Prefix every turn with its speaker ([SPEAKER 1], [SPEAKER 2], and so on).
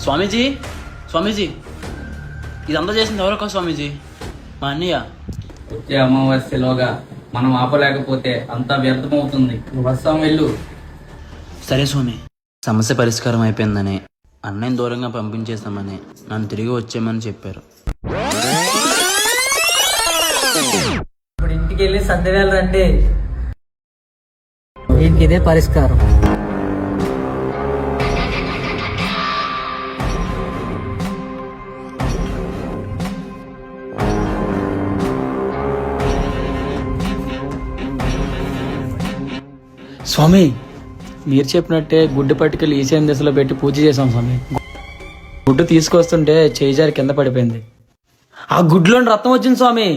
[SPEAKER 1] స్వామీజీ స్వామీజీ. ఇదంతా చేసింది ఎవరొక్క స్వామీజీ? మా అన్నయ్య.
[SPEAKER 2] వచ్చే అమావాస్యలోగా మనం ఆపలేకపోతే అంతా వ్యర్థమవుతుంది. నువ్వు వస్తాం వెళ్ళు.
[SPEAKER 1] సరే స్వామి. సమస్య పరిష్కారం అయిపోయిందని అన్నయ్య దూరంగా పంపించేస్తామని నన్ను తిరిగి వచ్చేయమని చెప్పారు.
[SPEAKER 3] ఇప్పుడు ఇంటికి వెళ్ళి సంధ్యవేళ రండి. దీనికి ఇదే పరిష్కారం.
[SPEAKER 4] స్వామి మీరు చెప్పినట్టే గుడ్డు పట్టుకెళ్ళి ఈశాన్య దిశలో పెట్టి పూజ చేశాం స్వామి. గుడ్డు తీసుకొస్తుంటే చేయి జారి కింద పడిపోయింది. ఆ గుడ్లోని రత్నం వచ్చింది స్వామి.